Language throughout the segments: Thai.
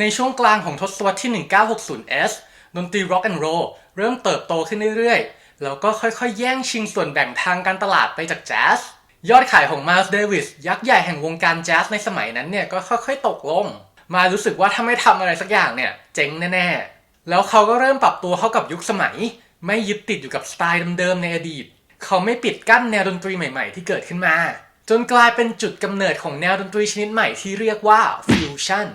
ในช่วงกลางของทศวรรษที่ 1960s ดนตรี Rock and Roll เริ่มเติบโตขึ้นเรื่อยๆ แล้วก็ค่อยๆ แย่งชิงส่วนแบ่งทางการตลาดไปจากแจ๊ส ยอดขายของ Miles Davis ยักษ์ใหญ่แห่งวงการแจ๊สในสมัยนั้นเนี่ยก็ค่อยๆ ตกลง มารู้สึกว่าถ้าไม่ทำอะไรสักอย่างเนี่ย เจ๊งแน่ๆ แล้วเขาก็เริ่มปรับตัวเข้ากับยุคสมัย ไม่ยึดติดอยู่กับสไตล์เดิมๆ ในอดีต เขาไม่ปิดกั้นแนวดนตรีใหม่ ๆ ที่เกิดขึ้นมา จนกลายเป็นจุดกำเนิดของแนวดนตรีชนิดใหม่ที่เรียกว่าฟิวชั่น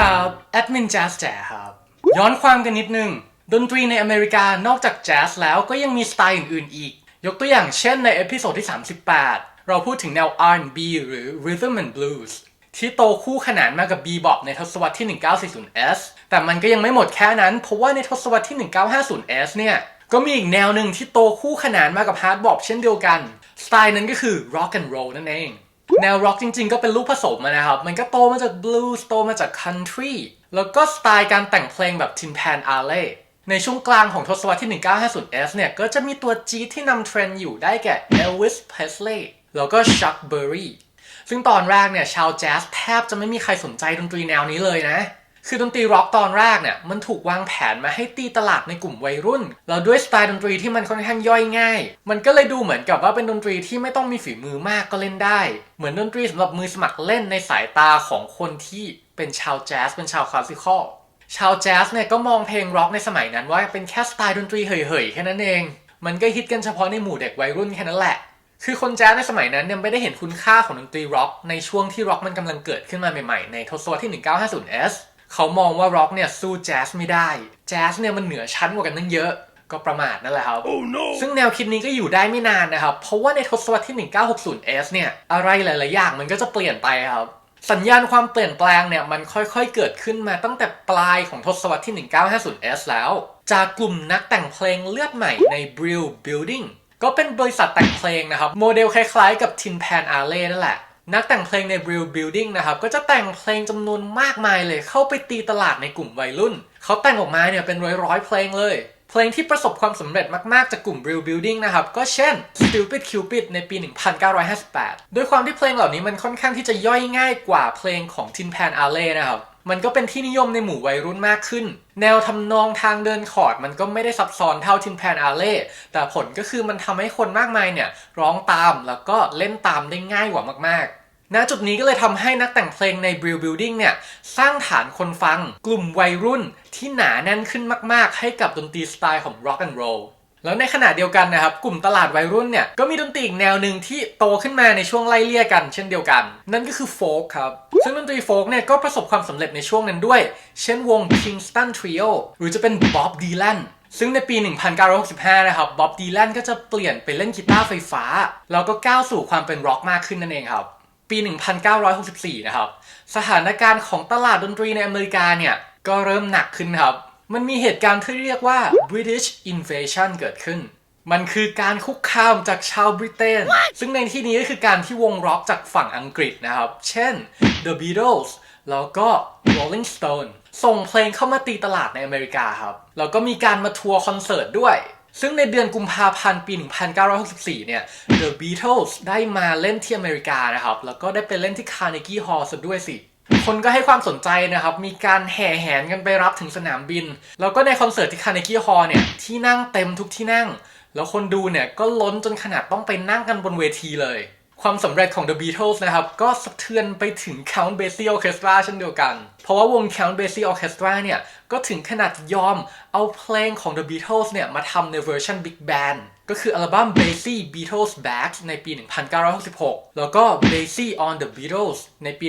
ครับแอดมินแจ๊สแจ๋ครับ ย้อนความกันนิดนึง ดนตรีในอเมริกานอกจากแจ๊สแล้วก็ยังมีสไตล์อื่นๆอีก ยกตัวอย่างเช่นในเอพิโซดที่ 38 เราพูดถึงแนว R&B หรือ Rhythm and Blues ที่โตคู่ขนานมากับ Bebop ในทศวรรษที่ 1940s แต่มันก็ยังไม่หมดแค่นั้น เพราะว่าในทศวรรษที่ 1950s เนี่ย ก็มีอีกแนวหนึ่งที่โตคู่ขนานมากับ Hard Bop เช่นเดียวกัน สไตล์นั้นก็คือ Rock and Roll นั่นเอง แนวร็อกจริงๆ ก็เป็นลูกผสมนะครับ มันก็โตมาจากบลูส์โตมาจากคันทรีแล้วก็สไตล์การแต่งเพลงแบบทินแพนอาเล่ในช่วงกลางของทศวรรษที่ 1950s เนี่ย ก็จะมีตัวจีที่นำเทรนด์อยู่ได้แก่ Elvis Presley แล้วก็ Chuck Berry ซึ่งตอนแรกเนี่ย ชาวแจ๊สแทบจะไม่มีใครสนใจดนตรีแนวนี้เลยนะ คือดนตรีร็อกตอนแรกเนี่ยมันถูกวางแผนมาให้ตีตลาดในกลุ่มวัยรุ่น แล้วด้วยสไตล์ดนตรีที่มันค่อนข้างย่อยง่าย มันก็เลยดูเหมือนกับว่าเป็นดนตรีที่ไม่ต้องมีฝีมือมากก็เล่นได้ เหมือนดนตรีสำหรับมือสมัครเล่นในสายตาของคนที่เป็นชาวแจ๊สเป็นชาวคลาสสิคอลชาวแจ๊สเนี่ยก็มองเพลงร็อกในสมัยนั้นว่าเป็นแค่สไตล์ดนตรีเห่ยๆแค่นั้นเอง มันก็ฮิตกันเฉพาะในหมู่เด็กวัยรุ่นแค่นั้นแหละ คือคนแจ๊สในสมัยนั้นเนี่ยไม่ได้เห็นคุณค่าของดนตรีร็อกในช่วงที่ร็อกมันกำลังเกิดขึ้นมาใหม่ๆในทศวรรษที่ 1950s เขามองว่าร็อกเนี่ยสู้แจ๊สไม่ได้แจ๊สเนี่ยมันเหนือชั้นกว่ากันตั้งเยอะก็ประมาทนั่นแหละครับ Oh no! ซึ่งแนวคิดนี้ก็อยู่ได้ไม่นานนะครับ เพราะว่าในทศวรรษที่ 1960s เนี่ย อะไรหลาย ๆ อย่างมันก็จะเปลี่ยนไปครับ สัญญาณความเปลี่ยนแปลงเนี่ย มันค่อย ๆ เกิดขึ้นมาตั้งแต่ปลายของทศวรรษที่ 1950s แล้ว จากกลุ่มนักแต่งเพลงเลือดใหม่ใน Brill Building ก็เป็นบริษัทแต่งเพลงนะครับ โมเดลคล้าย ๆ กับ Tin Pan Alley นั่นแหละ นักแต่งเพลงใน Brill Building นะครับ ก็จะแต่งเพลงจำนวนมากมายเลย เข้าไปตีตลาดในกลุ่มวัยรุ่น เขาแต่งออกมาเนี่ยเป็นร้อยๆเพลงเลย เพลงที่ประสบความสำเร็จมากๆ จากกลุ่ม Brill Building นะครับ ก็เช่น Stupid Cupid ในปี 1958 ด้วยความที่เพลงเหล่านี้มันค่อนข้างที่จะย่อยง่ายกว่าเพลงของ Tin Pan Alley นะครับ มันก็เป็นที่นิยมในหมู่วัยรุ่นมากขึ้น แนวทำนองทางเดินคอร์ดมันก็ไม่ได้ซับซ้อนเท่า Tin Pan Alley แต่ผลก็คือมันทำให้คนมากมายเนี่ยร้องตามแล้วก็เล่นตามได้ง่ายกว่ามากๆณจุดนี้ก็เลยทำให้นักแต่งเพลงใน Brill Building เนี่ย สร้างฐานคนฟังกลุ่มวัยรุ่นที่หนาแน่นขึ้นมาก ๆ ให้กับดนตรีสไตล์ของ Rock and Roll แล้วในขณะเดียวกันนะครับ กลุ่มตลาดวัยรุ่นเนี่ย ก็มีดนตรีอีกแนวหนึ่งที่โตขึ้นมาในช่วงไล่เลี่ยกัน เช่นเดียวกัน นั่นก็คือโฟล์ครับ ซึ่งดนตรีโฟล์เนี่ย ก็ประสบความสำเร็จในช่วงนั้นด้วย เช่นวง Kingston Trio หรือจะเป็น Bob Dylan ซึ่งในปี 1965 นะครับบ๊อบดีแลนก็จะเปลี่ยนไปเล่นกีตาร์ไฟฟ้า แล้วก็ก้าวสู่ความเป็นร็อกมากขึ้นนั่นเองครับ ปี 1964 นะครับ สถานการณ์ของตลาดดนตรีในอเมริกาเนี่ย ก็เริ่มหนักขึ้นครับ มันมีเหตุการณ์ที่เรียกว่า British Invasion เกิดขึ้น มันคือการคุกคามจากชาวบริเตน ซึ่งในที่นี้ก็คือการที่วงร็อกจากฝั่งอังกฤษนะครับ เช่น The Beatles แล้วก็ Rolling Stone ส่งเพลงเข้ามาตีตลาดในอเมริกาครับ แล้วก็มีการมาทัวร์คอนเสิร์ตด้วย ซึ่งในเดือนกุมภาพันธ์ปี 1964 เนี่ย The Beatles ได้มาเล่นที่อเมริกานะครับ แล้วก็ได้ไปเล่นที่ Carnegie Hall ซะด้วยสิ คนก็ให้ความสนใจนะครับ มีการแห่แหนกันไปรับถึงสนามบิน แล้วก็ในคอนเสิร์ตที่ Carnegie Hall เนี่ยที่นั่งเต็มทุกที่นั่ง แล้วคนดูเนี่ยก็ล้นจนขนาดต้องไปนั่งกันบนเวทีเลย ความสำเร็จของ The Beatles นะครับ ก็สะเทือนไปถึง Count Basie Orchestra เช่นเดียวกัน เพราะว่าวง Count Basie Orchestra เนี่ยก็ถึงขนาดยอมเอาเพลงของ The Beatles เนี่ยมาทำในเวอร์ชัน Big Band ก็คืออัลบั้ม Basie Beatles Back ในปี 1966 แล้วก็ Basie on the Beatles ในปี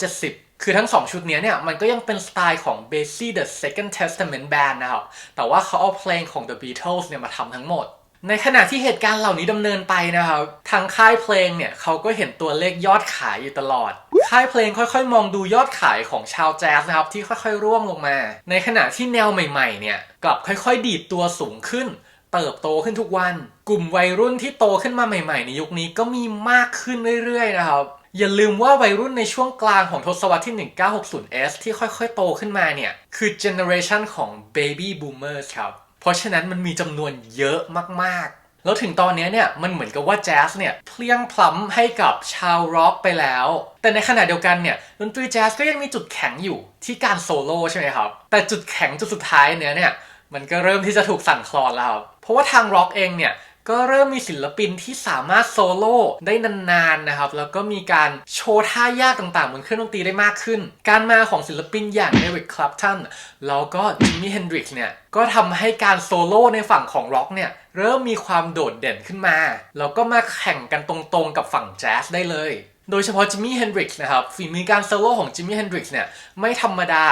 1970คือทั้ง 2 ชุดนี้เนี่ย มันก็ยังเป็นสไตล์ของ Basie the Second Testament Band นะครับ แต่ว่าเขาเอาเพลงของ The Beatles เนี่ยมาทำทั้งหมด ในขณะที่เหตุการณ์เหล่านี้ดำเนินไปนะครับ ทางค่ายเพลงเนี่ยเขาก็เห็นตัวเลขยอดขายอยู่ตลอด ค่ายเพลงค่อยๆ มองดูยอดขายของชาวแจ๊สนะครับ ที่ค่อยๆ ร่วงลงมา ในขณะที่แนวใหม่ๆ เนี่ยกลับค่อยๆ ดีดตัวสูงขึ้น เติบโตขึ้นทุกวัน กลุ่มวัยรุ่นที่โตขึ้นมาใหม่ ๆ ในยุคนี้ก็มีมากขึ้นเรื่อยๆนะครับ อย่าลืมว่าวัยรุ่นในช่วงกลางของทศวรรษที่ 1960s ที่ค่อยๆ โตขึ้นมาเนี่ย คือเจเนอเรชันของ Baby Boomers ครับ เพราะฉะนั้นมันมีจำนวนเยอะมากๆ แล้วถึงตอนนี้เนี่ยมันเหมือนกับว่าแจ๊สเนี่ยเพลียงพล้ำให้กับชาวร็อกไปแล้ว แต่ในขณะเดียวกันเนี่ยดนตรีแจ๊สก็ยังมีจุดแข็งอยู่ที่การโซโล่ใช่ไหมครับ แต่จุดแข็งจุดสุดท้ายเนี่ยเนี่ย มันก็เริ่มที่จะถูกสั่นคลอนแล้วครับ เพราะว่าทางร็อกเองเนี่ยก็เริ่มมีศิลปินที่สามารถโซโล่ได้นานๆนะครับ แล้วก็มีการโชว์ท่ายากต่างๆ บนเครื่องดนตรีได้มากขึ้น การมาของศิลปินอย่างเอริกคลัปตันแล้วก็จิมมี่เฮนดริกเนี่ย ก็ทำให้การโซโล่ในฝั่งของร็อกเนี่ยเริ่มมีความโดดเด่นขึ้นมา แล้วก็มาแข่งกันตรงๆกับฝั่งแจ๊สได้เลย โดยเฉพาะจิมมี่เฮนดริกส์นะครับฝีมือการโซโล่ของจิมมี่เฮนดริกส์เนี่ยไม่ธรรมดา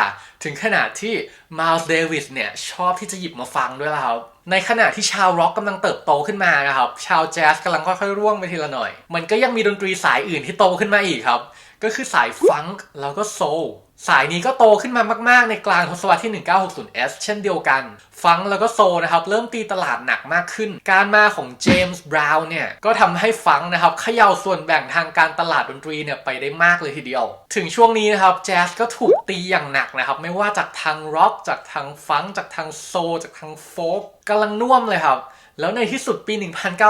ถึงขนาดที่มาลส์เดวิสเนี่ยชอบที่จะหยิบมาฟังด้วยแล้วครับในขณะที่ชาวร็อกกำลังเติบโตขึ้นมานะครับชาวแจ๊สกำลังค่อยๆร่วงไปทีละหน่อย มันก็ยังมีดนตรีสายอื่นที่โตขึ้นมาอีกครับ ก็คือสายฟังก์แล้วก็โซล สายนี้ก็โตขึ้นมามาก ๆ ในกลางทศวรรษที่ 1960s เช่นเดียวกัน ฟังแล้วก็โซนะครับ เริ่มตีตลาดหนักมากขึ้น การมาของเจมส์บราวน์เนี่ย ก็ทำให้ฟังนะครับเขย่าส่วนแบ่งทางการตลาดดนตรีเนี่ยไปได้มากเลยทีเดียว ถึงช่วงนี้นะครับแจ๊สก็ถูกตีอย่างหนักนะครับ ไม่ว่าจากทางร็อกจากทางฟังจากทางโซ จากทางโฟล์กกำลังน่วมเลยครับแล้วในที่สุดปี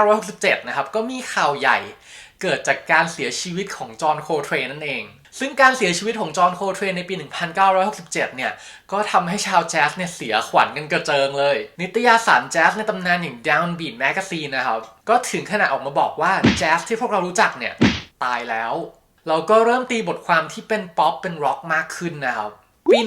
1967 นะครับก็มีข่าวใหญ่ เกิดจากการเสียชีวิตของจอห์นโคเทรนนั่นเอง ซึ่งการเสียชีวิตของจอห์นโคเทรนในปี 1967 เนี่ย ก็ทำให้ชาวแจ๊สเนี่ยเสียขวัญกันกระเจิงเลย นิตยสารแจ๊สในตำนานอย่าง Downbeat Magazine นะครับ ก็ถึงขนาดออกมาบอกว่าแจ๊สที่พวกเรารู้จักเนี่ย ตายแล้ว เราก็เริ่มตีบทความที่เป็นป๊อปเป็นร็อกมากขึ้นนะครับ ปี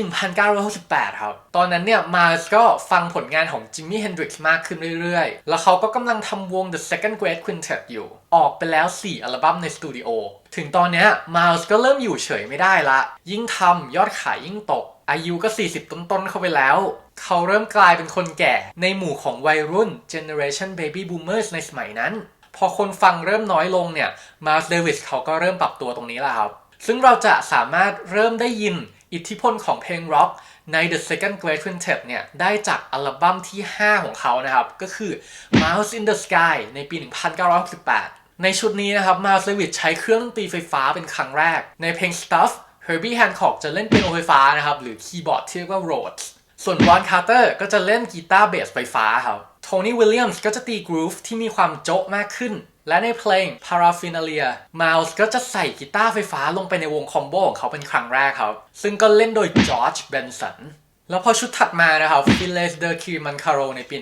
1968 ครับ ตอนนั้นเนี่ยมาร์สก็ฟังผลงานของจิมมี่เฮนดริกส์มากขึ้นเรื่อยๆ แล้วเขาก็กำลังทำวง The Second Great Quintet อยู่ ออกไปแล้ว 4 อัลบั้มในสตูดิโอ ถึงตอนเนี้ยมาร์สก็เริ่มอยู่เฉยไม่ได้ละ ยิ่งทำยอดขายยิ่งตก อายุก็ 40 ต้นๆเข้าไปแล้ว เขาเริ่มกลายเป็นคนแก่ ในหมู่ของวัยรุ่น Generation Baby Boomers ในสมัยนั้น พอคนฟังเริ่มน้อยลงเนี่ยมาร์สเดวิสเขาก็เริ่มปรับตัวตรงนี้แหละครับซึ่งเราจะสามารถเริ่มได้ยิน อิทธิพลของเพลงร็อกใน The Second Great Quintet เนี่ยได้จากอัลบั้มที่ 5 ของเขานะครับ ก็คือ Mouse in the Sky ในปี 1968 ในชุดนี้นะครับ Miles Davis ใช้เครื่องดนตรีไฟฟ้าเป็นครั้งแรก ในเพลง Stuff Herbie Hancock จะเล่นเปียโนไฟฟ้านะครับ หรือคีย์บอร์ดที่เรียกว่า Rhodes ส่วน Ron Carter ก็จะเล่นกีตาร์เบสไฟฟ้าครับ Tony Williams ก็จะตีกรูฟที่มีความโจ๊ะมากขึ้น และในเพลง Paraphernalia Miles ก็จะใส่กีตาร์ไฟฟ้าลงไปในวงคอมโบของเขาเป็นครั้งแรกครับ ซึ่งก็เล่นโดย George Benson แล้วพอชุดถัดมานะครับ Phyllis de k i r m a n c a r o ในปี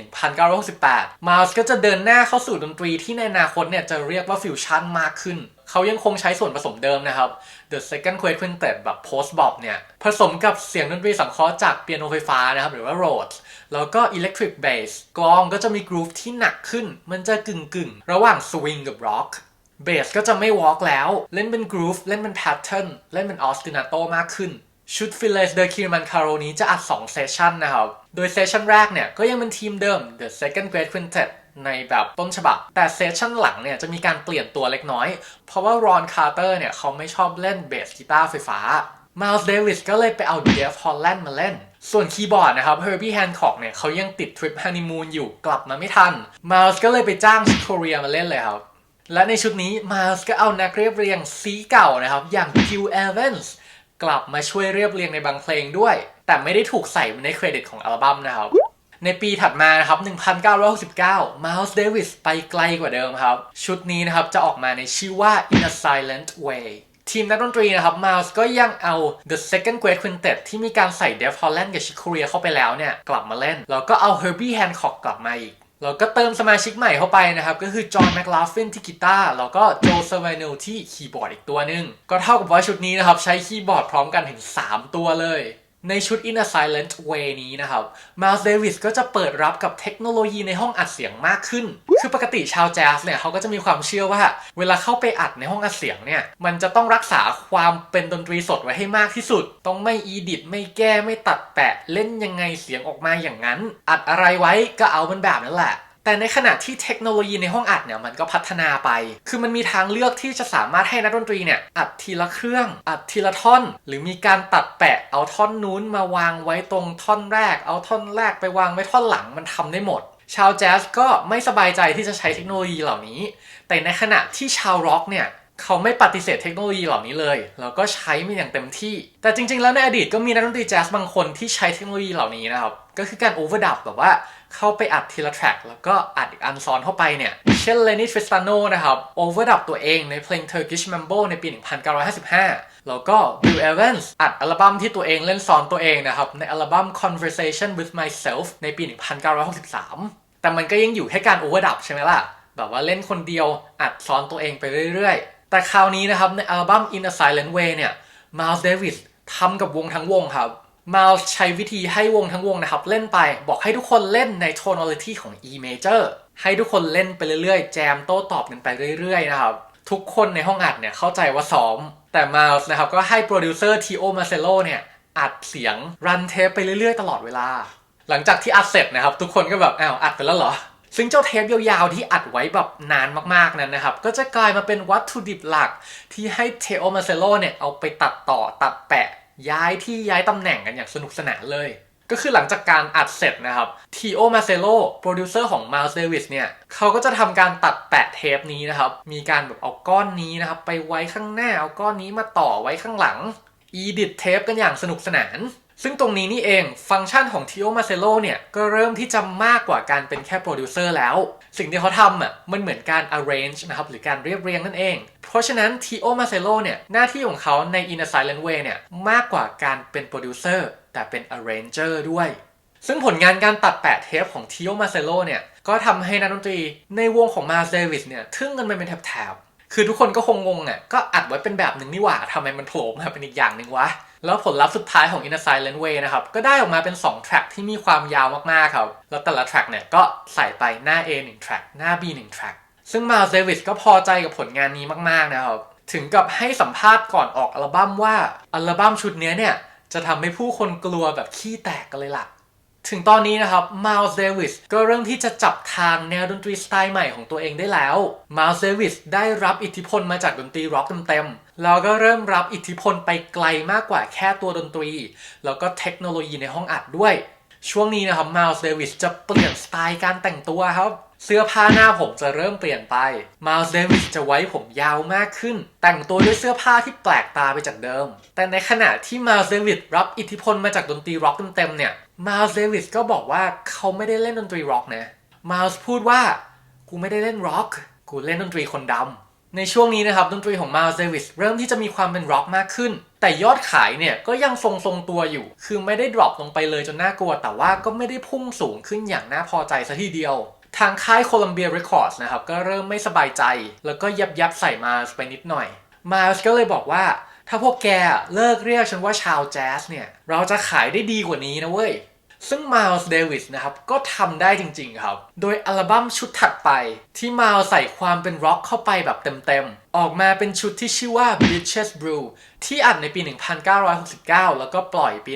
1968 Miles ก็จะเดินหน้าเข้าสู่ดนตรีที่ในอนาคตเนี่ยจะเรียกว่าฟิวชั่นมากขึ้น เขายังคงใช้ส่วนผสมเดิมนะครับ The Second Great Quintet แบบ Post Bop เนี่ย ผสมกับเสียงดนตรีสังเคราะห์จากเปียโนไฟฟ้านะครับ หรือว่า Rhodes แล้วก็ Electric Bass กลองก็จะมีกรูฟที่หนักขึ้น มันจะกึ่งกึ่งระหว่าง Swing กับ Rock เบสก็จะไม่วอล์กแล้ว เล่นเป็นกรูฟเล่นเป็นแพทเทิร์นเล่นเป็นออสตินาโตมากขึ้นชุด f i l e s de k i r m a n c a r o นี้จะอัด 2 เซสชันนะครับ โดยเซสชันแรกเนี่ย ก็ยังเป็นทีมเดิม The Second Great Quintet ในแบบต้นฉบับ แต่เซสชันหลังเนี่ย จะมีการเปลี่ยนตัวเล็กน้อย เพราะว่ารอนคาร์เตอร์เนี่ย เขาไม่ชอบเล่นเบสกีตาร์ไฟฟ้า Miles Davis ก็เลยไปเอา Jeff Holland มาเล่น ส่วนคีย์บอร์ดนะครับ Herbie Hancock เนี่ยเขายังติดทริปฮันนีมูนอยู่กลับมาไม่ทัน Miles ก็เลยไปจ้างชิคโคเรียมาเล่นเลยครับ และในชุดนี้มาสก็เอานักเรียบเรียงซีเก่านะครับ อย่าง Gil Evans กลับมาช่วยเรียบเรียงในบางเพลงด้วย แต่ไม่ได้ถูกใส่ในเครดิตของอัลบั้มนะครับ ในปีถัดมานะครับ 1969 Miles Davis ไปไกลกว่าเดิมครับ ชุดนี้นะครับจะออกมาในชื่อว่า In a Silent Way ทีมนักดนตรีนะครับมาส์ก็ยังเอา The Second Great Quintet ที่มีการใส่ Def Holland กับ Chick Corea เข้าไปแล้วเนี่ย กลับมาเล่น แล้วก็เอา Herbie Hancock กลับมาอีกแล้วก็เติมสมาชิกใหม่เข้าไปนะครับ ก็คือจอห์นแมคลาฟินที่กีตาร์แล้วก็โจเซวานลที่คีย์บอร์ดอีกตัวหนึ่งก็เท่ากับว่าชุดนี้นะครับ ใช้คีย์บอร์ดพร้อมกันถึง 3 ตัวเลย ในชุด In a Silent Way นี้นะครับ Miles Davis ก็จะเปิดรับกับเทคโนโลยีในห้องอัดเสียงมากขึ้น คือปกติชาวแจ๊สเนี่ยเขาก็จะมีความเชื่อว่า เวลาเข้าไปอัดในห้องอัดเสียงเนี่ย มันจะต้องรักษาความเป็นดนตรีสดไว้ให้มากที่สุด ต้องไม่อีดิทไม่แก้ไม่ตัดแปะ เล่นยังไงเสียงออกมาอย่างนั้น อัดอะไรไว้ก็เอามันแบบนั้นแหละ แต่ในขณะที่เทคโนโลยีในห้องอัดเนี่ยมันก็พัฒนาไป คือมันมีทางเลือกที่จะสามารถให้นักดนตรีเนี่ยอัดทีละเครื่อง อัดทีละท่อน หรือมีการตัดแปะเอาท่อนนู้นมาวางไว้ตรงท่อนแรก เอาท่อนแรกไปวางไว้ท่อนหลังมันทำได้หมด ชาวแจ๊สก็ไม่สบายใจที่จะใช้เทคโนโลยีเหล่านี้ แต่ในขณะที่ชาวร็อกเนี่ยเขาไม่ปฏิเสธเทคโนโลยีเหล่านี้เลย แล้วก็ใช้มันอย่างเต็มที่ แต่จริงๆ แล้วในอดีตก็มีนักดนตรีแจ๊สบางคนที่ใช้เทคโนโลยีเหล่านี้นะครับ ก็คือการโอเวอร์ดับแบบว่า เข้าไปอัดทีละแทร็กแล้วก็อัดอีกอันซ้อนเข้าไปเนี่ย เช่นเลนิทริสตาโนนะครับโอเวอร์ดับตัวเองในเพลง Turkish Mambo ในปี 1955 แล้วก็ Bill Evans อัดอัลบั้มที่ตัวเองเล่นซ้อนตัวเองนะครับ ในอัลบั้ม Conversation with Myself ในปี 1963 แต่มันก็ยังอยู่แค่การโอเวอร์ดับใช่ไหมล่ะ แบบว่าเล่นคนเดียวอัดซ้อนตัวเองไปเรื่อยๆ แต่คราวนี้นะครับในอัลบั้ม In a Silent Way เนี่ย Miles Davis ทำกับวงทั้งวงครับ Miles ใช้วิธีให้วงทั้งวงนะครับ เล่นไปบอกให้ทุกคนเล่นใน tonality ของ E major ให้ทุกคนเล่นไปเรื่อยๆ แจมโต้ตอบกันไปเรื่อยๆนะครับ ทุกคนในห้องอัดเนี่ยเข้าใจว่าซ้อม แต่ Miles นะครับก็ให้โปรดิวเซอร์ Tio Marcello เนี่ยอัดเสียงรันเทปไปเรื่อยๆ ตลอดเวลา หลังจากที่อัดเสร็จนะครับ ทุกคนก็แบบอ้าวอัดไปแล้วเหรอซึ่งเจ้าเทปยาวๆที่อัดไว้แบบนานมากๆนั้นนะครับ ก็จะกลายมาเป็นวัตถุดิบหลักที่ให้เทโอมาเซโลเนี่ยเอาไปตัดต่อตัดแปะ ย้ายที่ย้ายตำแหน่งกันอย่างสนุกสนานเลย ก็คือหลังจากการอัดเสร็จนะครับทีโอมาเซโลโปรดิวเซอร์ของ Miles Davis เนี่ยเขาก็จะทำการตัดแปะเทปนี้นะครับ มีการแบบเอาก้อนนี้นะครับ ไปไว้ข้างหน้าเอาก้อนนี้มาต่อไว้ข้างหลังอีดิทเทปกันอย่างสนุกสนาน ซึ่งตรงนี้นี่เองฟังก์ชันของ Tio Marcello เนี่ย ก็เริ่มที่จะมากกว่าการเป็นแค่โปรดิวเซอร์แล้ว สิ่งที่เขาทำอะมันเหมือนการ arrange นะครับ หรือการเรียบเรียงนั่นเอง เพราะฉะนั้น Tio Marcello เนี่ย หน้าที่ของเขาใน In a Silent Way เนี่ย มากกว่าการเป็นโปรดิวเซอร์แต่เป็น arranger ด้วย ซึ่งผลงานการตัดแปะเทปของ Tio Marcello เนี่ย ก็ทำให้นักดนตรีในวงของ Miles Davis เนี่ยทึ่งกันไปเป็นแถบๆคือทุกคนก็คงงงอะก็อัดไว้เป็นแบบหนึ่งนี่หว่าทำไมมันโผล่มาเป็นอีกอย่างหนึ่งวะ แล้วผลลัพธ์สุดท้ายของ In a Silent Way นะครับ ก็ได้ออกมาเป็น 2 แทร็กที่มีความยาวมากๆครับ แล้วแต่ละแทร็กเนี่ยก็ใส่ไปหน้า A 1แทร็กหน้า B 1แทร็กซึ่ง Miles Davis ก็พอใจกับผลงานนี้มากๆนะครับ ถึงกับให้สัมภาษณ์ก่อนออกอัลบั้มว่าอัลบั้มชุดนี้เนี่ยจะทำให้ผู้คนกลัวแบบขี้แตกกันเลยล่ะ ถึงตอนนี้นะครับ Miles Davis ก็เริ่มที่จะจับทางแนวดนตรีสไตล์ใหม่ของตัวเองได้แล้ว Miles Davis ได้รับอิทธิพลมาจากดนตรีร็อกเต็มๆ แล้วก็เริ่มรับอิทธิพลไปไกลมากกว่าแค่ตัวดนตรี แล้วก็เทคโนโลยีในห้องอัดด้วย ช่วงนี้นะครับ Miles Davis จะเปลี่ยนสไตล์การแต่งตัวครับ เสื้อผ้าหน้าผมจะเริ่มเปลี่ยนไป Miles Davis จะไว้ผมยาวมากขึ้น แต่งตัวด้วยเสื้อผ้าที่แปลกตาไปจากเดิม แต่ในขณะที่ Miles Davis รับอิทธิพลมาจากดนตรีร็อกเต็มๆเนี่ย Miles Davis ก็บอกว่าเขาไม่ได้เล่นดนตรีร็อกนะ Miles พูดว่ากูไม่ได้เล่นร็อกกูเล่นดนตรีคนดำในช่วงนี้นะครับดนตรีของ Miles Davis เริ่มที่จะมีความเป็นร็อกมากขึ้น แต่ยอดขายเนี่ยก็ยังทรงๆตัวอยู่ คือไม่ได้ดรอปลงไปเลยจนน่ากลัว แต่ว่าก็ไม่ได้พุ่งสูงขึ้นอย่างน่าพอใจซะทีเดียว ทางค่ายโคลัมเบียเรคคอร์ดนะครับ ก็เริ่มไม่สบายใจ แล้วก็ยับยับใส่มาไปนิดหน่อย มาสก็เลยบอกว่า ถ้าพวกแกเลิกเรียกฉันว่าชาวแจ๊สเนี่ย เราจะขายได้ดีกว่านี้นะเว้ย ซึ่ง Miles Davis นะครับ ก็ทำได้จริงๆครับ โดยอัลบั้มชุดถัดไปที่มาใส่ความเป็นร็อกเข้าไปแบบเต็มๆออกมาเป็นชุดที่ชื่อว่า Bitches Brew ที่อัดในปี 1969 แล้วก็ปล่อยปี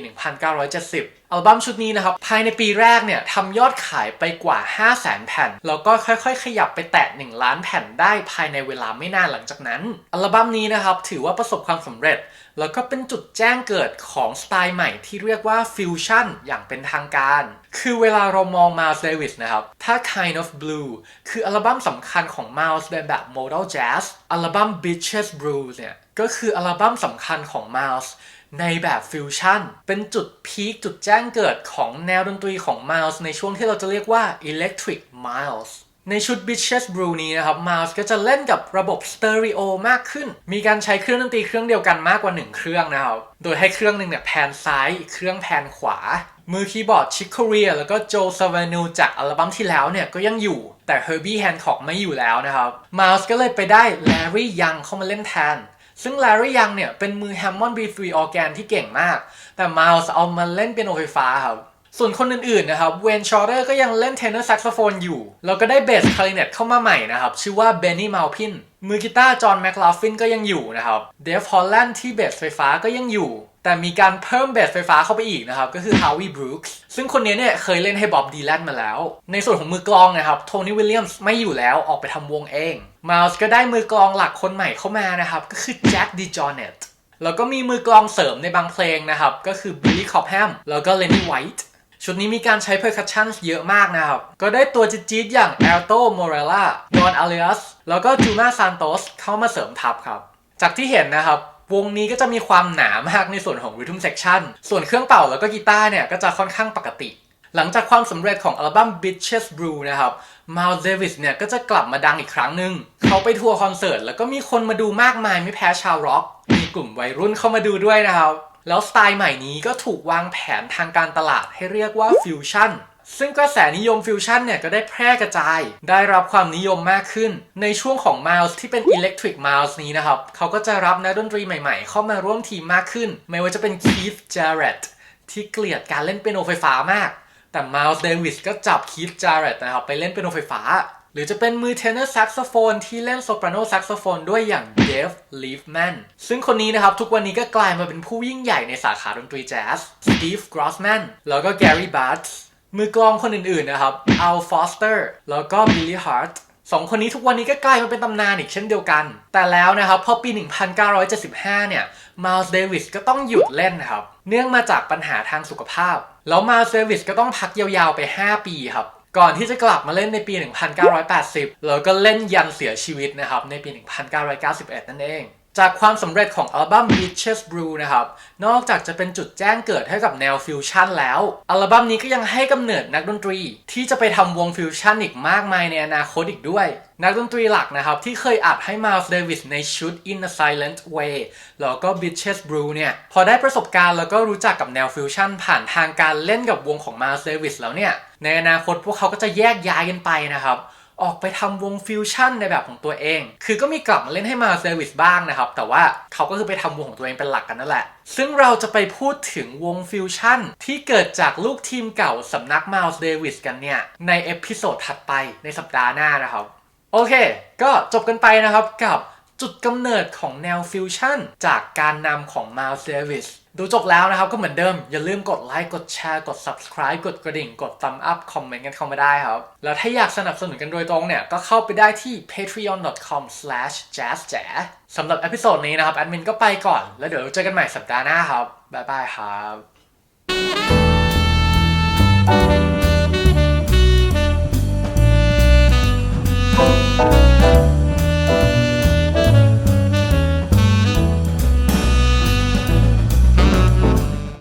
1970 อัลบั้มชุดนี้นะครับ ภายในปีแรกเนี่ยทำยอดขายไปกว่า 500,000 แผ่น แล้วก็ค่อยๆ ขยับไปแตะ 1 ล้านแผ่นได้ภายในเวลาไม่นานหลังจากนั้น อัลบั้มนี้นะครับ ถือว่าประสบความสำเร็จ แล้วก็เป็นจุดแจ้งเกิดของสไตล์ใหม่ที่เรียกว่าฟิวชั่นอย่างเป็นทางการ คือเวลาเรามอง Miles Davis นะครับ ถ้า Kind of Blue คืออัลบั้มสำคัญของ Miles ในแบบ Modal Jazz อัลบั้ม Bitches Brew เนี่ย ก็คืออัลบั้มสำคัญของ Miles ในแบบฟิวชั่น เป็นจุดพีคจุดแจ้งเกิดของแนวดนตรีของ Miles ในช่วงที่เราจะเรียกว่า Electric Miles ในชุด Bitches Brew นี้นะครับ Miles ก็จะเล่นกับระบบสเตอริโอมากขึ้น มีการใช้เครื่องดนตรีเครื่องเดียวกันมากกว่า 1 เครื่องนะครับ โดยให้เครื่องหนึ่งเนี่ยแพนซ้าย อีกเครื่องแพนขวา มือคีย์บอร์ดชิค c เรียแล้วก็โจซาวานูจากอัลบั้มที่แล้วเนี่ยก็ยังอยู่ แต่ Herbie Hancock ไม่อยู่แล้วนะครับ Miles ก็เลยไปได้ Larry Young เข้ามาเล่นแทน ซึ่ง Larry Young เนี่ยเป็นมือ Hammond B3 organ ที่เก่งมาก แต่ Miles เอามาเล่นเปียโนไฟฟ้าครับส่วนคนอื่นๆ นะครับ เวนชอร์เ e อร์ก็ยังเล่นเทนเนอร์แซกโซโฟนอยู่ แล้วก็ได้เบสคลาริเนตเข้ามาใหม่นะครับ ชื่อว่าเบนนี่มาลพินมือกีตาร์จอห์นแมคลาฟินก็ยังอยู่นะครับ เดฟฮอลแลนด์ที่เบสไฟฟ้าก็ยังอยู่ แต่มีการเพิ่มเบสไฟฟ้าเข้าไปอีกนะครับ ก็คือฮาวิบรูคส์ซึ่งคนนี้เนี่ยเคยเล่นให้บ๊อบดีแลนมาแล้ว ในส่วนของมือกลองนะครับโทนี่วิลเลียมส์ไม่อยู่แล้วออกไปทำวงเองมาส์ก็ได้มือกลองหลักคนใหม่เข้ามานะครับ ก็คือแจ็คดิจอเนตแล้วก็มีมือกลองเสริมในบางเพลงนะครับ ก็คือ Billy Cobham แล้วก็ Lenny White ชุดนี้มีการใช้ percussion เยอะมากนะครับ ก็ได้ตัวจี๊ดๆอย่าง Alto Morella Don Alias แล้วก็ Juna Santos เข้ามาเสริมทัพครับ จากที่เห็นนะครับ วงนี้ก็จะมีความหนามากในส่วนของ rhythm section ส่วนเครื่องเป่าแล้วก็กีตาร์เนี่ยก็จะค่อนข้างปกติ หลังจากความสำเร็จของอัลบั้ม Bitches Brew นะครับ Miles Davis เนี่ยก็จะกลับมาดังอีกครั้งหนึ่ง เขาไปทัวร์คอนเสิร์ตแล้วก็มีคนมาดูมากมายไม่แพ้ชาวร็อก มีกลุ่มวัยรุ่นเข้ามาดูด้วยนะครับ แล้วสไตล์ใหม่นี้ก็ถูกวางแผนทางการตลาดให้เรียกว่าฟิวชั่น ซึ่งกระแสนิยมฟิวชั่นเนี่ยก็ได้แพร่กระจาย ได้รับความนิยมมากขึ้น ในช่วงของ Miles ที่เป็น Electric Miles นี้นะครับ เขาก็จะรับนักดนตรีใหม่ๆ เข้ามาร่วมทีมมากขึ้น ไม่ว่าจะเป็น Keith Jarrett ที่เกลียดการเล่นเปียโนไฟฟ้ามาก แต่ Miles Davis ก็จับ Keith Jarrett นะครับไปเล่นเปียโนไฟฟ้า หรือจะเป็นมือเทนเนอร์แซกโซโฟนที่เล่นโซปราโนแซกโซโฟนด้วยอย่าง Dave Liefman ซึ่งคนนี้นะครับทุกวันนี้ก็กลายมาเป็นผู้ยิ่งใหญ่ในสาขาดนตรีแจ๊ส Steve Grossman แล้วก็ Gary Bartz มือกลองคนอื่นๆนะครับ Al Foster แล้วก็ Billy Hart สองคนนี้ทุกวันนี้ก็กลายมาเป็นตำนานอีกเช่นเดียวกัน แต่แล้วนะครับพอปี 1975 เนี่ย Miles Davis ก็ต้องหยุดเล่นนะครับ เนื่องมาจากปัญหาทางสุขภาพ แล้ว Miles Davis ก็ต้องพักยาวๆไป 5 ปีครับ ก่อนที่จะกลับมาเล่นในปี 1980 แล้วก็เล่นยันเสียชีวิตนะครับในปี 1991 นั่นเอง จากความสำเร็จของอัลบั้ม Bitches Brew นะครับ นอกจากจะเป็นจุดแจ้งเกิดให้กับแนวฟิวชั่นแล้ว อัลบั้มนี้ก็ยังให้กำเนิดนักดนตรี ที่จะไปทำวงฟิวชั่นอีกมากมายในอนาคตอีกด้วย นักดนตรีหลักนะครับ ที่เคยอัดให้ Miles Davis ในชุด In a Silent Way แล้วก็ Bitches Brew เนี่ย พอได้ประสบการณ์แล้วก็รู้จักกับแนวฟิวชั่นผ่านทางการเล่นกับวงของ Miles Davis แล้วเนี่ย ในอนาคตพวกเขาก็จะแยกย้ายกันไปนะครับ ออกไปทำวงฟิวชั่นในแบบของตัวเอง คือก็มีกลับมาเล่นให้มาเซอร์วิสบ้างนะครับ แต่ว่าเขาก็คือไปทำวงของตัวเองเป็นหลักกันนั่นแหละ ซึ่งเราจะไปพูดถึงวงฟิวชั่นที่เกิดจากลูกทีมเก่าสำนักมาส์เดวิสกันเนี่ย ในเอพิโซดถัดไปในสัปดาห์หน้านะครับ โอเค ก็จบกันไปนะครับกับ จุดกำเนิดของแนวฟิวชั่นจากการนำของ m i l e Service ดูจบแล้วนะครับก็เหมือนเดิม อย่าลืมกดไลค์กดแชร์กด subscribe กดกระดิ่ง กด thumb up คอมเมนต์กันเข้ามาได้ครับ แล้วถ้าอยากสนับสนุนกันโดยตรงเนี่ย ก็เข้าไปได้ที่ patreon.com/jazz แจะสำหรับเอพิโซดนี้นะครับแอดมินก็ไปก่อน แล้วเดี๋ยวเจอกันใหม่สัปดาห์หน้าครับ บ๊ายบายครับ